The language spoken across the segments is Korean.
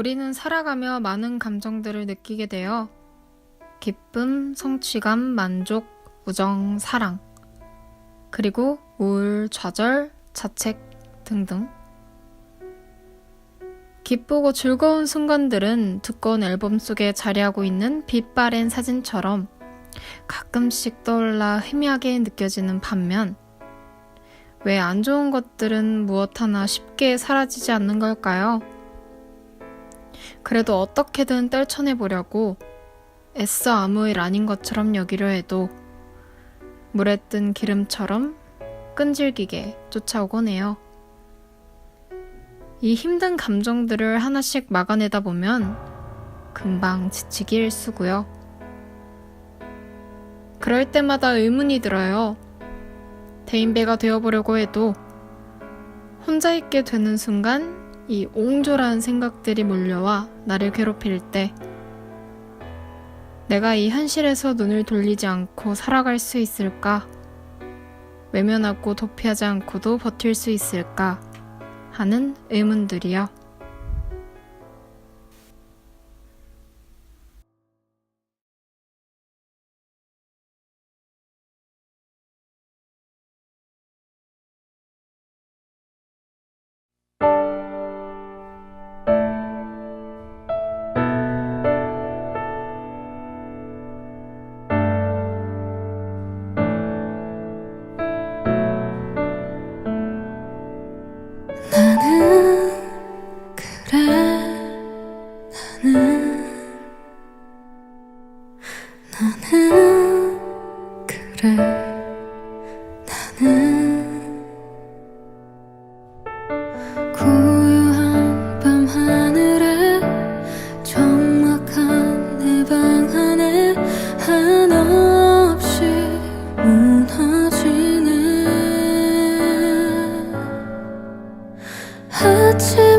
우리는 살아가며 많은 감정들을 느끼게 되어 기쁨, 성취감, 만족, 우정, 사랑, 그리고 우울, 좌절, 자책 등등. 기쁘고 즐거운 순간들은 두꺼운 앨범 속에 자리하고 있는 빛바랜 사진처럼 가끔씩 떠올라 희미하게 느껴지는 반면 왜 안 좋은 것들은 무엇 하나 쉽게 사라지지 않는 걸까요? 그래도 어떻게든 떨쳐내보려고 애써 아무 일 아닌 것처럼 여기려 해도 물에 뜬 기름처럼 끈질기게 쫓아오곤 해요. 이 힘든 감정들을 하나씩 막아내다 보면 금방 지치기 일쑤고요. 그럴 때마다 의문이 들어요. 대인배가 되어보려고 해도 혼자 있게 되는 순간 이 옹졸한 생각들이 몰려와 나를 괴롭힐 때 내가 이 현실에서 눈을 돌리지 않고 살아갈 수 있을까? 외면하고 도피하지 않고도 버틸 수 있을까? 하는 의문들이요. 나는 그래. 나는 고요한 밤 하늘에 적막한 내 방 안에 한없이 무너지네 아침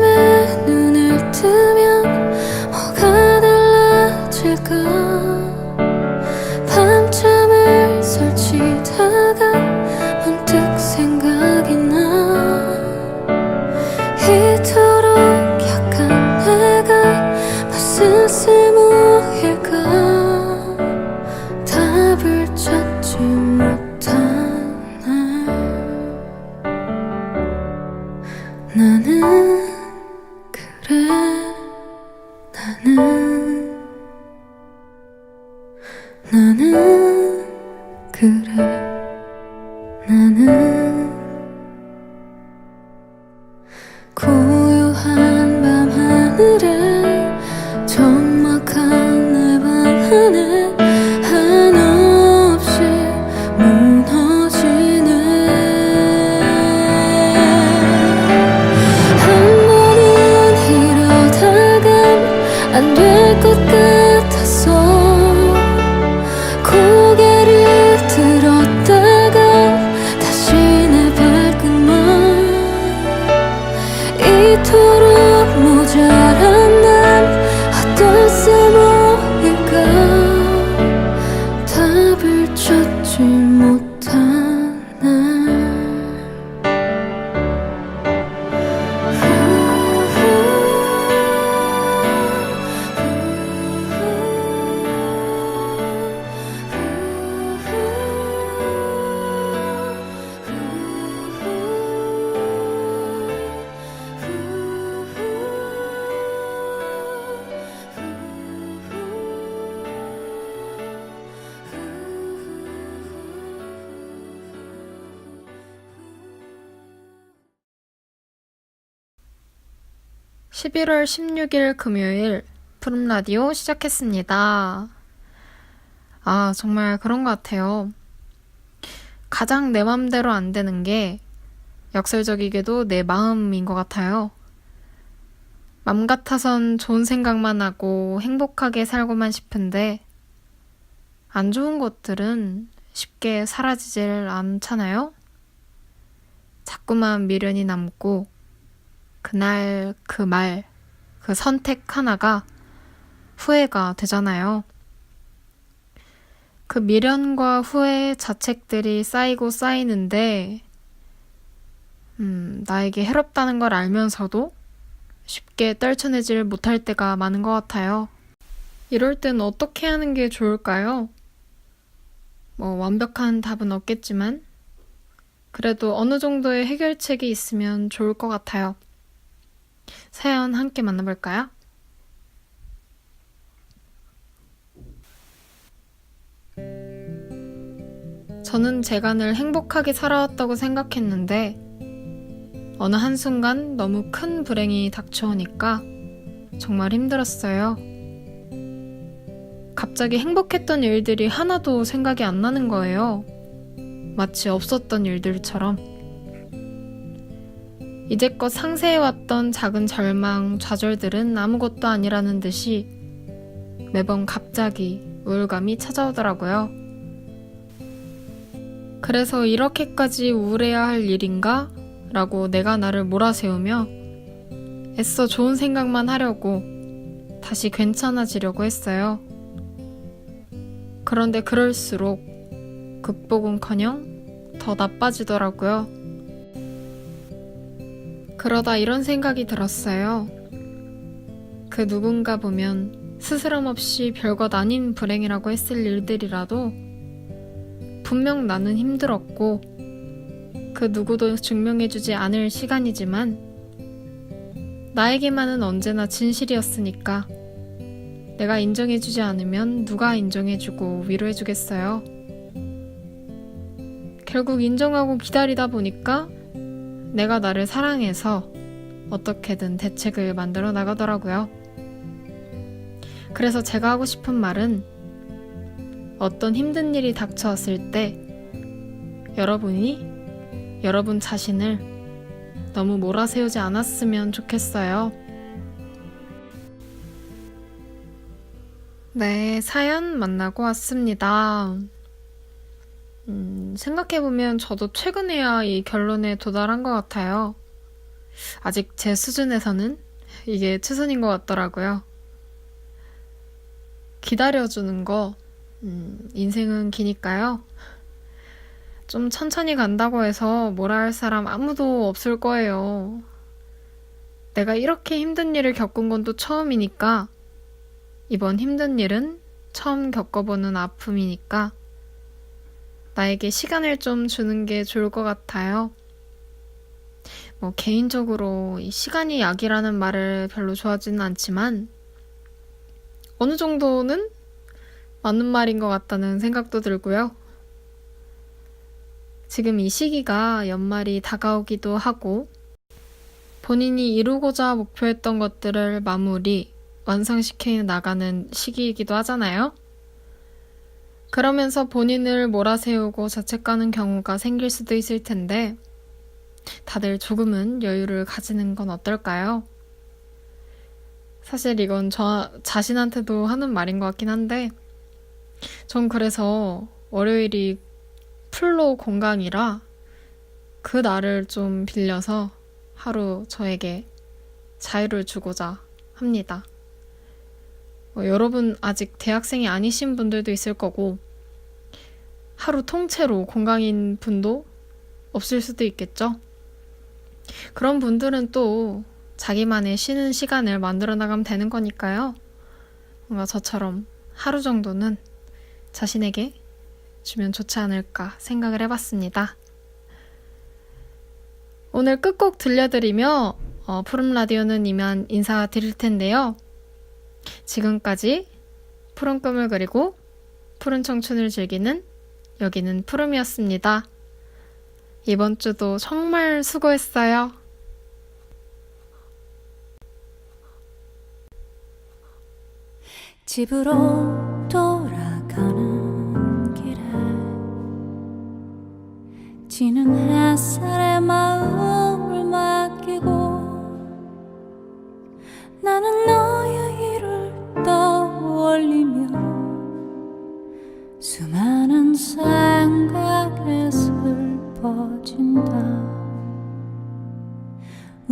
(11월 16일) 금요일 푸른 라디오 시작했습니다. 아, 정말 그런 것 같아요. 가장 내 맘대로 안 되는 게 역설적이게도 내 마음인 것 같아요. 맘 같아선 좋은 생각만 하고 행복하게 살고만 싶은데 안 좋은 것들은 쉽게 사라지질 않잖아요? 자꾸만 미련이 남고 그날 그 말, 그 선택 하나가 후회가 되잖아요. 그 미련과 후회 자책들이 쌓이고 쌓이는데, 음, 나에게 해롭다는 걸 알면서도 쉽게 떨쳐내질 못할 때가 많은 것 같아요. 이럴 땐 어떻게 하는 게 좋을까요? 뭐 완벽한 답은 없겠지만 그래도 어느 정도의 해결책이 있으면 좋을 것 같아요. 사연 함께 만나볼까요? 저는 늘 행복하게 살아왔다고 생각했는데 어느 한순간 너무 큰 불행이 닥쳐오니까 정말 힘들었어요. 갑자기 행복했던 일들이 하나도 생각이 안 나는 거예요. 마치 없었던 일들처럼. 이제껏 상세해왔던 작은 절망, 좌절들은 아무것도 아니라는 듯이 매번 갑자기 우울감이 찾아오더라고요. 그래서 이렇게까지 우울해야 할 일인가? 라고 내가 나를 몰아세우며 애써 좋은 생각만 하려고 다시 괜찮아지려고 했어요. 그런데 그럴수록 극복은 커녕 더 나빠지더라고요. 그러다 이런 생각이 들었어요. 그 누군가 보면 스스럼 없이 별것 아닌 불행이라고 했을 일들이라도 분명 나는 힘들었고 그 누구도 증명해주지 않을 시간이지만 나에게만은 언제나 진실이었으니까 내가 인정해주지 않으면 누가 인정해주고 위로해주겠어요. 결국 인정하고 기다리다 보니까 내가 나를 사랑해서 어떻게든 대책을 만들어 나가더라고요. 그래서 제가 하고 싶은 말은 어떤 힘든 일이 닥쳐왔을 때 여러분이 여러분 자신을 너무 몰아세우지 않았으면 좋겠어요. 네, 사연 만나고 왔습니다. 음, 생각해보면 저도 최근에야 이 결론에 도달한 것 같아요. 아직 제 수준에서는 이게 최선인 것 같더라고요. 기다려주는 거, 음, 인생은 기니까요. 좀 천천히 간다고 해서 뭐라 할 사람 아무도 없을 거예요. 내가 이렇게 힘든 일을 겪은 건 또 처음이니까, 이번 힘든 일은 처음 겪어보는 아픔이니까, 나에게 시간을 좀 주는 게 좋을 것 같아요. 뭐, 개인적으로 이 시간이 약이라는 말을 별로 좋아하지는 않지만, 어느 정도는 맞는 말인 것 같다는 생각도 들고요. 지금 이 시기가 연말이 다가오기도 하고, 본인이 이루고자 목표했던 것들을 마무리, 완성시켜 나가는 시기이기도 하잖아요. 그러면서 본인을 몰아세우고 자책하는 경우가 생길 수도 있을 텐데, 다들 조금은 여유를 가지는 건 어떨까요? 사실 이건 저 자신한테도 하는 말인 것 같긴 한데, 전 그래서 월요일이 풀로 공강이라 그 날을 좀 빌려서 하루 저에게 자유를 주고자 합니다. 뭐 여러분 아직 대학생이 아니신 분들도 있을 거고, 하루 통째로 공강인 분도 없을 수도 있겠죠? 그런 분들은 또 자기만의 쉬는 시간을 만들어 나가면 되는 거니까요. 뭔가 저처럼 하루 정도는 자신에게 주면 좋지 않을까 생각을 해봤습니다. 오늘 끝곡 들려드리며 어, 푸른 라디오는 이만 인사드릴 텐데요. 지금까지 푸른 꿈을 그리고 푸른 청춘을 즐기는 여기는 푸름이었습니다. 이번 주도 정말 수고했어요. 집으로 돌아가는 길에 지는 햇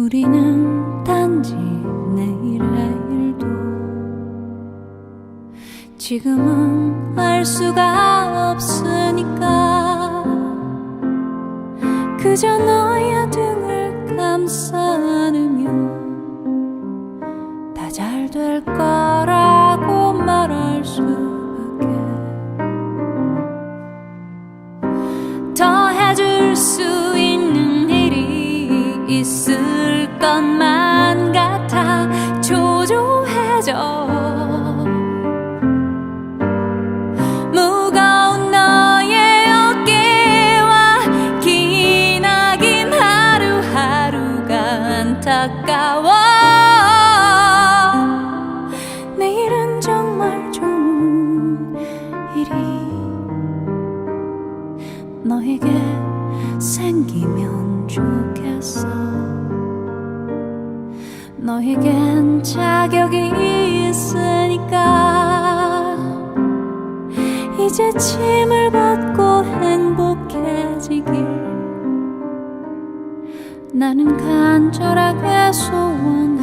우리는 단지 내일의 일도 지금은 알 수가 없으니까. 그저 너의 등을 감싸 안타까워. 내일은 정말 좋은 일이 너에게 생기면 좋겠어. 너에겐 자격이 있으니까 이제 침을 봐. 나는 간절하게 소원해